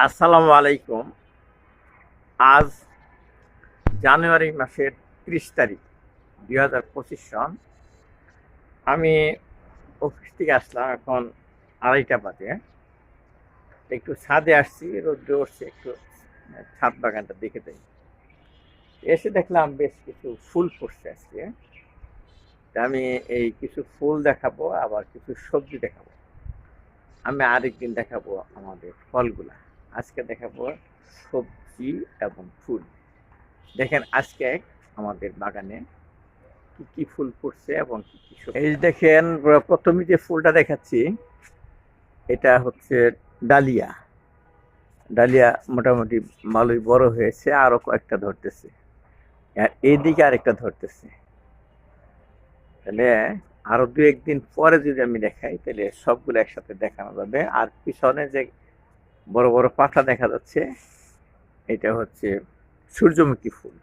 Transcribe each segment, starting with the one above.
আসসালামু আলাইকুম। আজ জানুয়ারি মাসের ত্রিশ তারিখ, দুই হাজার পঁচিশ সন। আমি অফিস থেকে আসলাম এখন আড়াইটা বাজে। একটু ছাদে আসছি রোদ্রে উঠছে, একটু ছাদ বাগানটা দেখে দেয় এসে দেখলাম বেশ কিছু ফুল ফুটছে আজকে। আমি এই কিছু ফুল দেখাবো, আবার কিছু সবজি দেখাবো। আমি আরেকদিন দেখাবো আমাদের ফলগুলা। আজকে দেখাবো সবজি এবং ফুল। দেখেন আজকে আমাদের বাগানে কি কি ফুল ফুটছে এবং কি কি এই দেখেন প্রথমে যে ফুলটা দেখাচ্ছি, এটা হচ্ছে ডালিয়া। ডালিয়া মোটামুটি ভালোই বড় হয়েছে, আরও কয়েকটা ধরতেছে। আর এইদিকে আরেকটা ধরতেছে। তাহলে আরও দু একদিন পরে যদি আমি দেখাই, তাহলে সবগুলো একসাথে দেখানো যাবে। আর পিছনে যে বড় বড় পাতা দেখা যাচ্ছে। এটা হচ্ছে সূর্যমুখী ফুল।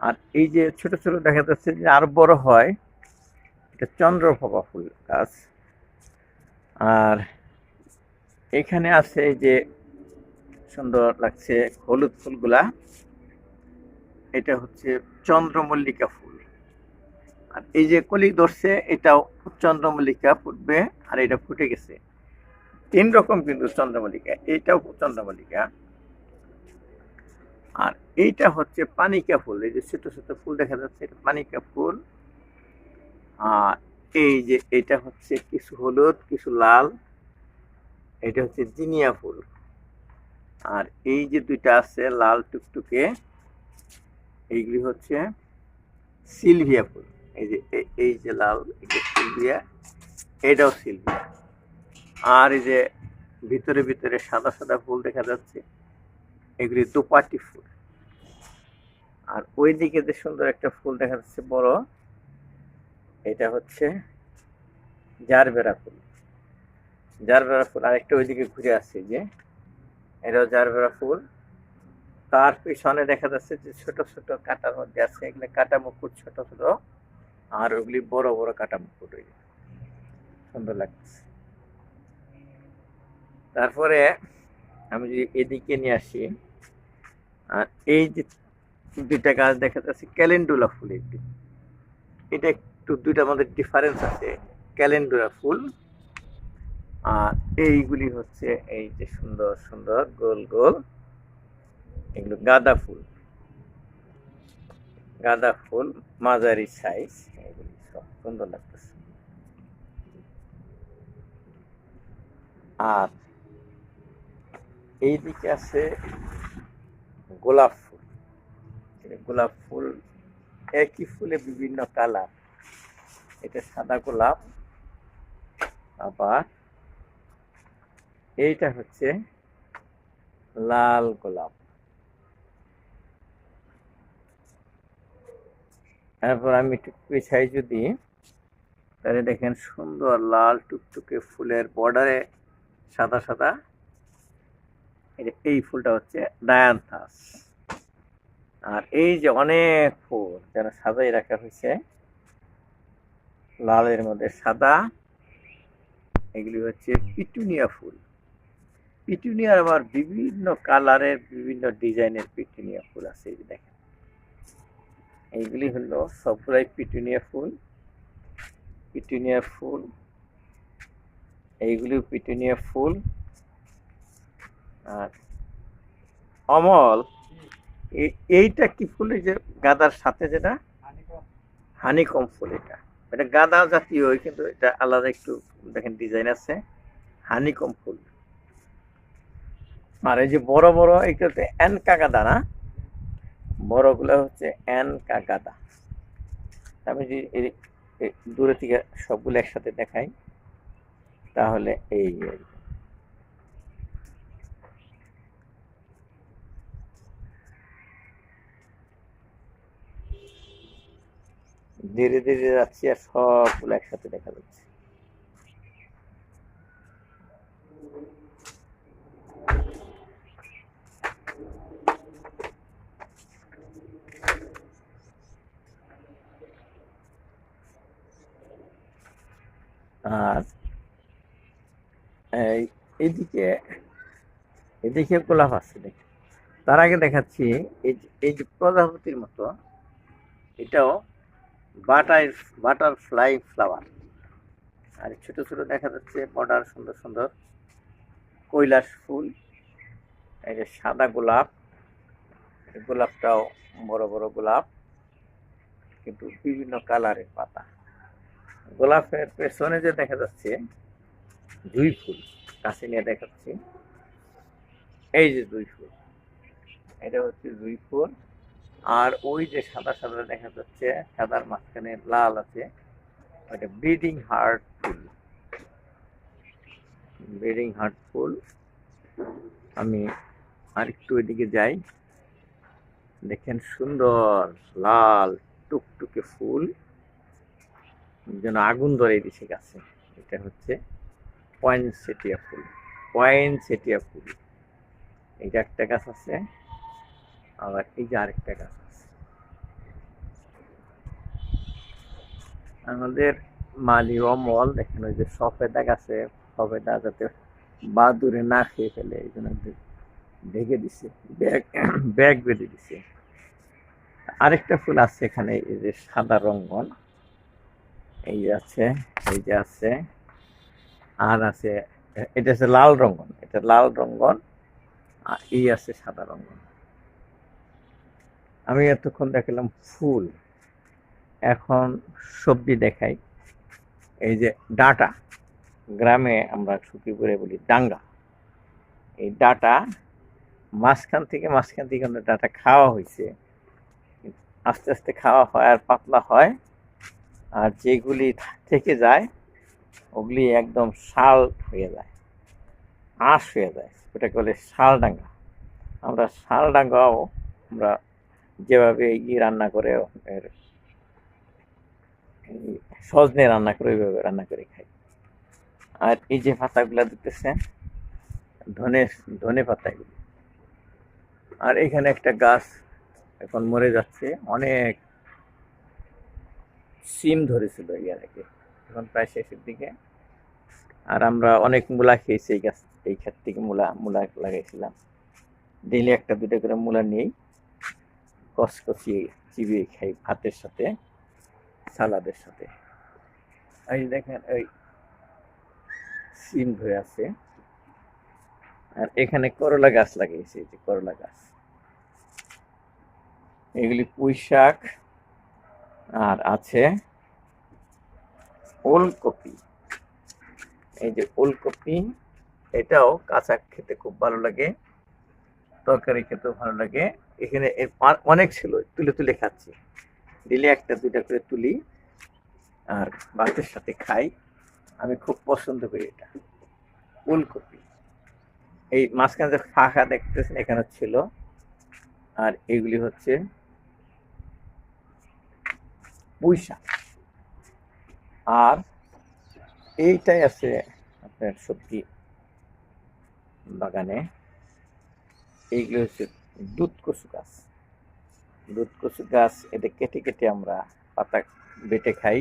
আর এই যে ছোট ছোট দেখা যাচ্ছে যে আর বড় হয়, এটা চন্দ্রপ্রভা ফুল গাছ। আর এখানে আছে যে সুন্দর লাগছে হলুদ ফুলগুলা। এটা হচ্ছে চন্দ্রমল্লিকা ফুল। আর এই যে কলি ধরছে, এটাও চন্দ্রমল্লিকা ফুটবে, আর এটা ফুটে গেছে। তিন রকম কিন্তু চন্দ্রমল্লিকা, এইটাও চন্দ্রমল্লিকা। আর এইটা হচ্ছে পানিকা ফুল, এই যে ছোট ছোট ফুল দেখা যাচ্ছে, এটা পানিকা ফুল। আর এই যে এটা হচ্ছে কিছু হলুদ, কিছু লাল, এটা হচ্ছে জিনিয়া ফুল। আর এই যে দুইটা আছে লাল টুকটুকে, এইগুলি হচ্ছে সিলভিয়া ফুল। এই যে এই যে লাল, এটা সিলভিয়া, এটাও সিলভিয়া। আর এই যে ভিতরে ভিতরে সাদা সাদা ফুল দেখা যাচ্ছে, এগুলি দুপাটি ফুল। আর ওই দিকে যে সুন্দর একটা ফুল দেখা যাচ্ছে বড়, এটা হচ্ছে জারবেরা ফুল। জারবেরা ফুল আরেকটা ওইদিকে ঘুরে আসছে যে, এটাও জারবেরা ফুল। তার পিছনে দেখা যাচ্ছে যে ছোট ছোট কাটার মধ্যে আছে, এগুলো কাটা মুকুট ছোট ছোট, আর ওগুলি বড় বড় কাটা মুকুট ওই সুন্দর লাগছে। তারপরে আমি যদি এদিকে নিয়ে আসি আর এই যে দুইটা গাছ দেখা যাচ্ছে, ক্যালেন্ডুলা ফুল একটি। এটা একটু দুইটার মধ্যে ডিফারেন্স আছে, ক্যালেন্ডুলা ফুল। আর এইগুলি হচ্ছে এই যে সুন্দর সুন্দর, গোল গোল, এগুলো গাঁদা ফুল। গাঁদা ফুল, মাঝারি সাইজ এগুলি সব সুন্দর লাগতেছে। আর এইদিকে আছে গোলাপ ফুল। গোলাপ ফুল একই ফুলে বিভিন্ন কালার। এটা সাদা গোলাপ, আবার এইটা হচ্ছে লাল গোলাপ। তারপর আমি একটু পিছাই যদি, তাহলে দেখেন সুন্দর লাল টুকটুকে ফুলের বর্ডারে সাদা সাদা এই ফুলটা হচ্ছে ডায়ান্থাস। আর এই যে অনেক ফুল যেন সাজাই রাখা হয়েছে, লালের মধ্যে সাদা, এগুলি হচ্ছে পিটুনিয়া ফুল। পিটুনিয়ার আবার বিভিন্ন কালারের বিভিন্ন ডিজাইনের পিটুনিয়া ফুল আছে, এই দেখেন। এইগুলি হলো সবগুলাই পিটুনিয়া ফুল। পিটুনিয়া ফুল এইগুলি পিটুনিয়া ফুল। অমল এইটা কি ফুল যে গাদার সাথে যেটা? হানিকম ফুল এটা। এটা গাদা জাতীয়, কিন্তু এটা আলাদা একটু, দেখেন ডিজাইন আছে। হানিকম ফুল। আর এই যে বড় বড়, এটা হচ্ছে এনকা গাদা না? বড়গুলো হচ্ছে এনকা গাদা। আমি যদি দূরে থেকে সবগুলো একসাথে দেখাই, তাহলে এই ধীরে ধীরে যাচ্ছি আর সবগুলো একসাথে দেখা যাচ্ছে। আর এদিকে এদিকে গোলাপ আছে দেখি। তার আগে দেখাচ্ছি এই যে প্রজাপতির মতো, এটাও বাটার বাটারফ্লাই ফ্লাওয়ার। আর ছোট ছোট দেখা যাচ্ছে বর্ডার সুন্দর সুন্দর কৈলাস ফুল। এই যে সাদা গোলাপ গোলাপটাও বড় বড় গোলাপ, কিন্তু বিভিন্ন কালারের পাতা। গোলাপের পেছনে যে দেখা যাচ্ছে জুই ফুল, কাছে নিয়ে দেখাচ্ছি। এই যে জুই ফুল, এটা হচ্ছে জুই ফুল। আর ওই যে সাদা সাদা দেখা যাচ্ছে, সাদার মাঝখানে লাল আছে, ওইটা ব্লিডিং হার্ট ফুল ব্লিডিং হার্ট ফুল আমি আরেকটু ওইদিকে যাই। দেখেন সুন্দর লাল টুকটুকে ফুল। যেন আগুন ধরে দিছে গাছে। এটা হচ্ছে পয়েন্ট সেটিয়া ফুল। পয়েন্ট সেটিয়া ফুল। এইটা একটা গাছ আছে। আবার এই যে আরেকটা গাছ আছে। আমাদের মালি অমল দেখেন ওই যে সফেদা গাছে, সফেদা যাতে বাদুরে না খেয়ে ফেলে, এই জন্য ঢেকে দিছে, ব্যাগ ব্যাগ বেঁধে দিছে। আরেকটা ফুল আছে এখানে, এই যে সাদা রঙ্গন। এই যে আছে, এই যে আছে, আর আছে, এটা আছে লাল রঙ্গন, এটা লাল রঙ্গন, আর এই আছে সাদা রঙ্গন। আমি এতক্ষণ দেখালাম ফুল। এখন সবজি দেখাই। এই যে ডাটা, গ্রামে আমরা সুখীপুরে বলি ডাঙ্গা এই ডাটা মাঝখান থেকে মাঝখান থেকে আমরা ডাটা খাওয়া হয়েছে। আস্তে আস্তে খাওয়া হয় আর পাতলা হয়। আর যেগুলি থেকে যায়, ওগুলি একদম শাল হয়ে যায়। আঁশ হয়ে যায়। ওটাকে বলে শালডাঙ্গা আমরা শাল ডাঙ্গাও আমরা যেভাবে ই রান্না করে সজনে রান্না করে ওইভাবে রান্না করে খাই। আর এই যে পাতাগুলো দিতেছে, ধনে ধনে পাতাগুলি আর এখানে একটা গাছ এখন মরে যাচ্ছে, অনেক সিম ধরেছিল ইয়ার আগে এখন প্রায় শেষের দিকে। আর আমরা অনেক মূলা খেয়েছি এই গাছ, এই ক্ষেত থেকে মূলা মূলা লাগাইছিলাম। ডেলি একটা দুটো করে মূলা নিয়েই কচকচিয়ে চিবিয়ে খাই ভাতের সাথে সালাদের সাথে। এই দেখেন, এই সিম ধরে আছে। আর এখানে করলা গাছ লাগিয়েছে যে করলা গাছ। এগুলি পুঁই শাক, আর আছে ওলকপি। এই যে ওলকপি, এটাও কাঁচা খেতে খুব ভালো লাগে, তরকারি খেতেও ভালো লাগে। এখানে অনেক ছিল, তুলে তুলে খাচ্ছি। দিলে একটা, দুইটা করে তুলি, আর ভাতের সাথে খাই। আমি খুব পছন্দ করি এটা। ফুলকপি। এই মাঝখানে যে ফাঁকা দেখতেছেন, এখানে ছিল। আর এগুলি হচ্ছে পুঁই শাক আর এইটাই আছে আপনার সবজি বাগানে। এইগুলো হচ্ছে দুধ কচু গাছ দুধ কচু গাছ এটা কেটে কেটে আমরা পাতা বেটে খাই।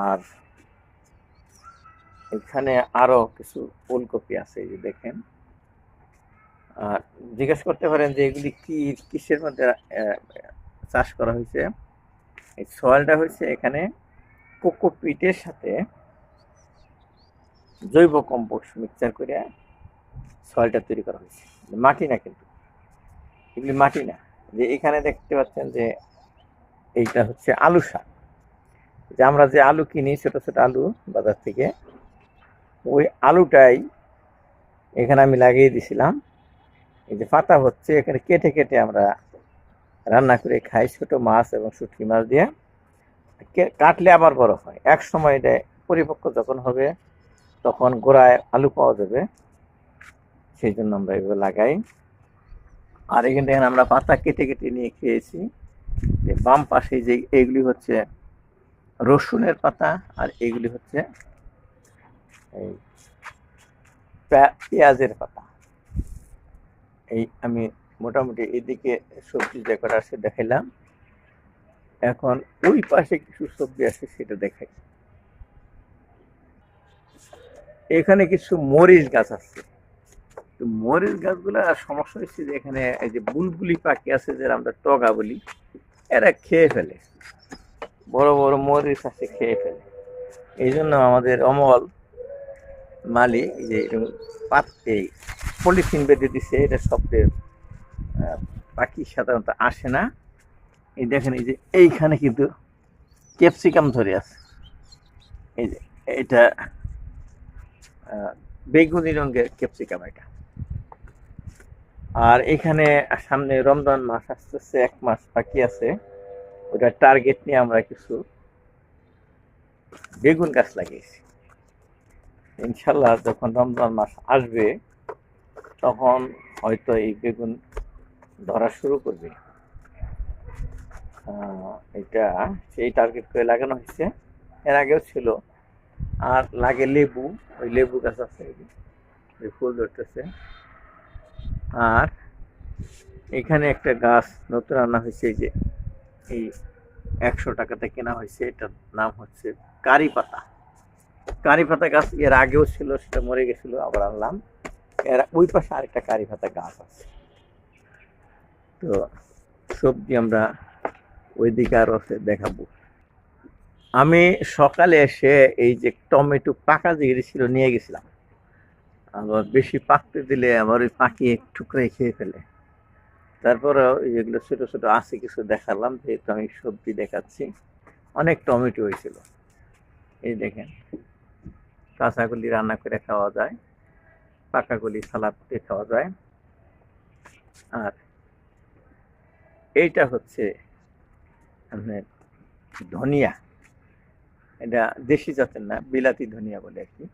আর এখানে আরও কিছু ফুলকপি আছে যে দেখেন। আর জিজ্ঞেস করতে পারেন যে এগুলি কি, কিসের মধ্যে চাষ করা হয়েছে? এই সয়েলটা হয়েছে এখানে কোকোপিটের সাথে জৈব কম্পোস্ট মিক্সচার করে সয়েলটা তৈরি করা হয়েছে। মাটি না কিন্তু। এগুলি মাটি না। যে এখানে দেখতে পাচ্ছেন যে এইটা হচ্ছে আলু শাক। যে আমরা যে আলু কিনি, ছোট ছোট আলু বাজার থেকে, ওই আলুটাই এখানে আমি লাগিয়ে দিছিলাম। এই যে পাতা হচ্ছে, এখানে কেটে কেটে আমরা রান্না করে খাই ছোট মাছ এবং শুটকি মাছ দিয়ে। কাটলে আবার বড় হয়। এক সময় এটা পরিপক্ক যখন হবে, তখন গোড়ায় আলু পাওয়া যাবে। সেই জন্য আমরা এগুলো লাগাই। আর এখান থেকে আমরা পাতা কেটে কেটে নিয়ে খেয়েছি। বাম পাশে যে এইগুলি হচ্ছে রসুনের পাতা আর এগুলি হচ্ছে এই পেঁয়াজের পাতা। এই আমি মোটামুটি এদিকে সবজি যে কটা আছে দেখাইলাম। এখন ওই পাশে কিছু সবজি আছে সেটা দেখাই। এখানে কিছু মরিচ গাছ আছে। তো মরিচ গাছগুলো সমস্যা হচ্ছে যে এখানে এই যে বুলবুলি পাখি আছে যে আমরা টগা বলি, এরা খেয়ে ফেলে। বড় বড় মরিচ আছে খেয়ে ফেলে। এই জন্য আমাদের অমল মালি যে পাত এই পলিথিন বেঁধে দিছে, এটা শব্দে পাখি সাধারণত আসে না। এই দেখেন, এই যে এইখানে কিন্তু ক্যাপসিকাম ধরে আছে। এই যে, এটা বেগুনি রঙের ক্যাপসিকাম এটা। আর এখানে সামনে রমজান মাস আসতেছে, এক মাস বাকি আছে। ওটা টার্গেট নিয়ে আমরা কিছু বেগুন গাছ লাগিয়েছি। ইনশাল্লাহ যখন রমজান মাস আসবে, তখন হয়তো এই বেগুন ধরা শুরু করবে। এটা সেই টার্গেট করে লাগানো হয়েছে। এর আগেও ছিল। আর লাগে লেবু, ওই লেবু গাছ আছে ফুল ধরতেছে। আর এখানে একটা গাছ নতুন আনা হয়েছে যে এই একশো টাকাতে কেনা হয়েছে, এটার নাম হচ্ছে কারি পাতা কারি পাতা গাছ এর আগেও ছিল, সেটা মরে গেছিল, আবার আনলাম। এর ওই পাশে আরেকটা কারি পাতা গাছ আছে। তো সবজি আমরা ওই দিকে আরও আছে, দেখাবো। আমি সকালে এসে এই যে টমেটো পাকা যেগুলি ছিল, নিয়ে গেছিলাম। আবার বেশি পাকতে দিলে আবার ওই পাখি টুকরে খেয়ে ফেলে। তারপরে যেগুলো ছোটো ছোটো আছে কিছু দেখালাম, যেহেতু আমি সবজি দেখাচ্ছি। অনেক টমেটো হয়েছিল। এই দেখেন কাঁচাগুলি রান্না করে খাওয়া যায় পাকাগুলি সালাদ করে খাওয়া যায়। আর এইটা হচ্ছে আপনার ধনিয়া। এটা দেশি জাতের না, বিলাতি ধনিয়া বলে আর কি।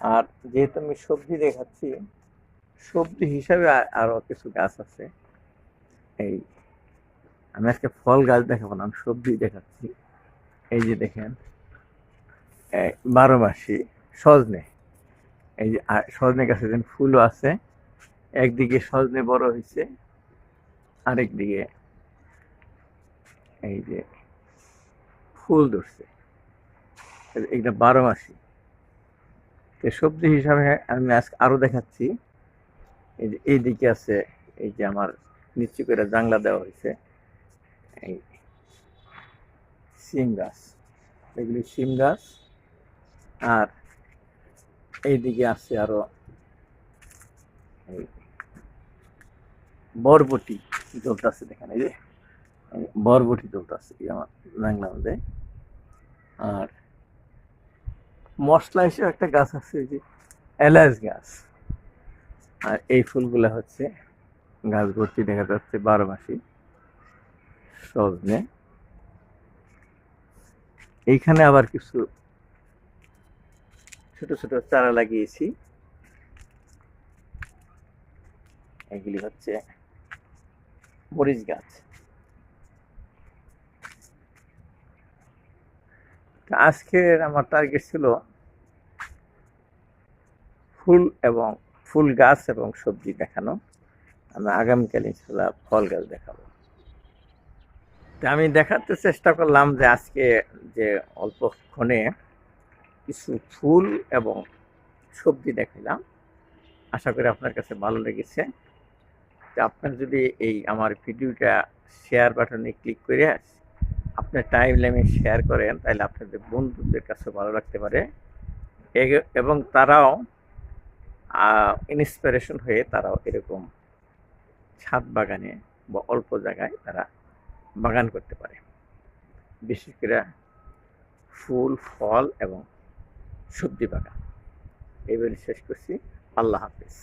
আর যেহেতু আমি সবজি দেখাচ্ছি, সবজি হিসাবে আ- আরও কিছু গাছ আছে। এই, আমি আজকে ফল গাছ দেখাবো না, আমি সবজি দেখাচ্ছি। এই যে দেখেন বারো মাসি সজনে। এই যে সজনে গাছে যেন ফুলও আছে, একদিকে সজনে বড় হয়েছে, আরেক দিকে এই যে ফুল ধরছে। এটা বারো মাসি তো সবজি হিসাবে আমি আজকে আরও দেখাচ্ছি। এই যে এই দিকে আছে, এই যে আমার নিচু করে জাংলা দেওয়া হয়েছে। এই সিম গাছ, এগুলি সিম গাছ। আর এইদিকে আছে আরও এই বরবটি জ্বলতেছে দেখেন, এই যে বরবটি জ্বলতেছে এই আমার জাংলার মধ্যে। আর মশলা হিসেবে একটা গাছ আছে যে এলাচ গাছ। আর এই ফুলগুলা হচ্ছে গাছ ভর্তি দেখা যাচ্ছে বারো মাসি। সজনে। এইখানে আবার কিছু ছোট ছোট চারা লাগিয়েছি। এগুলি হচ্ছে মরিচ গাছ। আজকের আমার টার্গেট ছিল ফুল এবং ফুল গাছ এবং সবজি দেখানো। আমি আগামীকাল ইনশাল্লাহ ফল গাছ দেখাবো। তা আমি দেখাতে চেষ্টা করলাম যে আজকে যে অল্পক্ষণে কিছু ফুল এবং সবজি দেখালাম আশা করি আপনার কাছে ভালো লেগেছে। তা আপনার যদি এই আমার ভিডিওটা শেয়ার বাটনে ক্লিক করে আপনার টাইম লাইনে শেয়ার করেন, তাহলে আপনাদের বন্ধুদের কাছে ভালো লাগতে পারে। এবং তারাও ইন্সপিরেশন হয়ে তারাও এরকম ছাদ বাগানে বা অল্প জায়গায় তারা বাগান করতে পারে। বিশেষ করে ফুল, ফল এবং সবজি বাগান। এইবারে শেষ করছি। আল্লাহ হাফিজ।